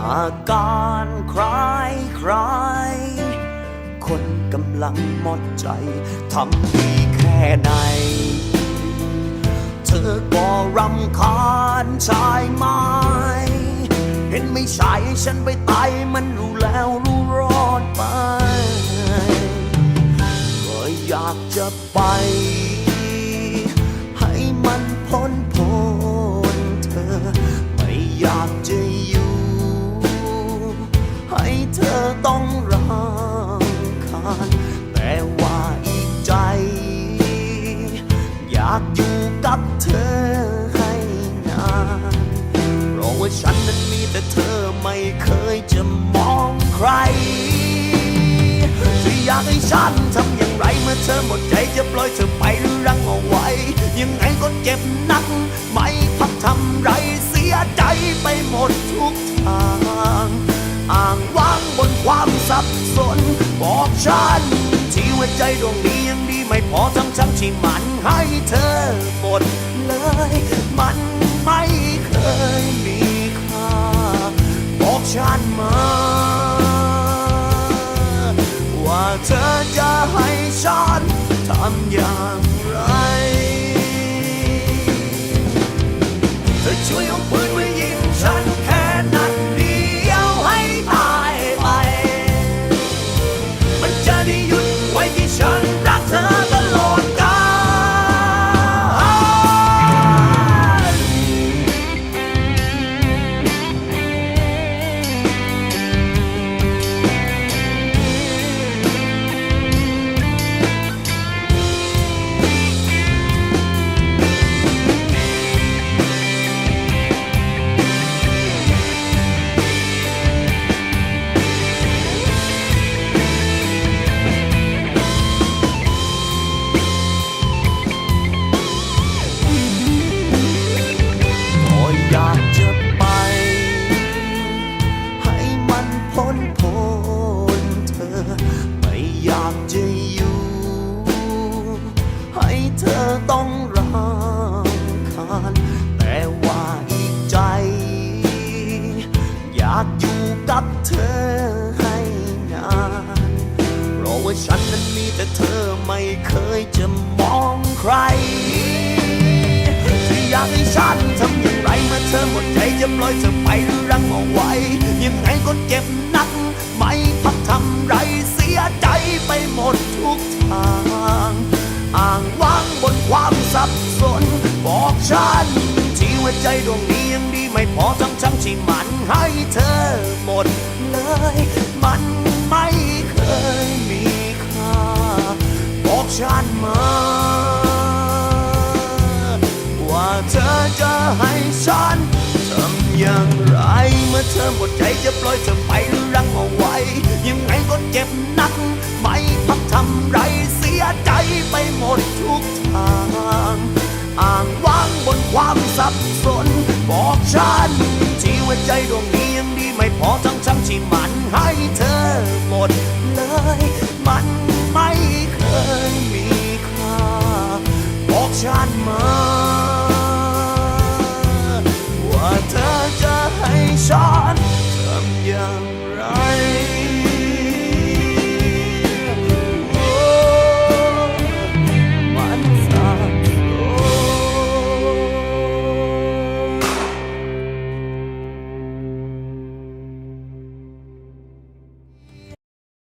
อาการคล้ายคล้ายคนกำลังหมดใจทำดีแค่ไหน เธอก็รำคาญชายไม้เห็นไม่ใช่ฉันไปตายมันรู้แล้วรู้รอดไป ก็อยากจะไป ให้มันพ้นพ้นเธอ ไม่อยากจะอยู่ากอยู่กับเธอให้นาน เพราะว่าฉันนั้นมีแต่เธอไม่เคยจะมองใครเธออยากให้ฉันทำอย่างไรเมื่อเธอหมดใจจะปล่อยเธอไปหรือรังเอาไว้ ยังไงก็เจ็บนัก ไม่พักทำไรเสียใจไปหมดทุกทางอ้างว้างบนความสับสน บอกฉันที่ว่าใจดวงนี้ยังดีไม่พอางที่มันให้เธอหมดเลย มันไม่เคยมีค่า บอกฉันมา ว่าเธอจะให้ฉันทำอย่าง ฉันนั้นมีแต่เธอไม่เคยจะมองใครที่อยากให้ฉันทำอย่างไรเมื่อเธอหมดใจจะปล่อยเธอไปหรือรังเอาไว้ ยังไงก็เจ็บนัก ไม่พักทำไรเสียใจไปหมดทุกทางอ้างว้างบนความสับสน บอกฉัน ที่ว่าใจดวงนี้ยังดีไม่พอทั้งทั้งที่มันให้เธอหมดเลยมัน ว่าเธอจะให้ฉันทำอย่างไร เมื่อเธอหมดใจจะปล่อยเธอไปหรือรังเอาไว้ ยังไงก็เจ็บนัก ไม่พักทำไรเสียใจไปหมดทุกทางอ้างว้างบนความสับสน บอกฉันที่ว่าใจดวงนี้ยังดีไม่พอทั้งทั้งที่มันให้เธอ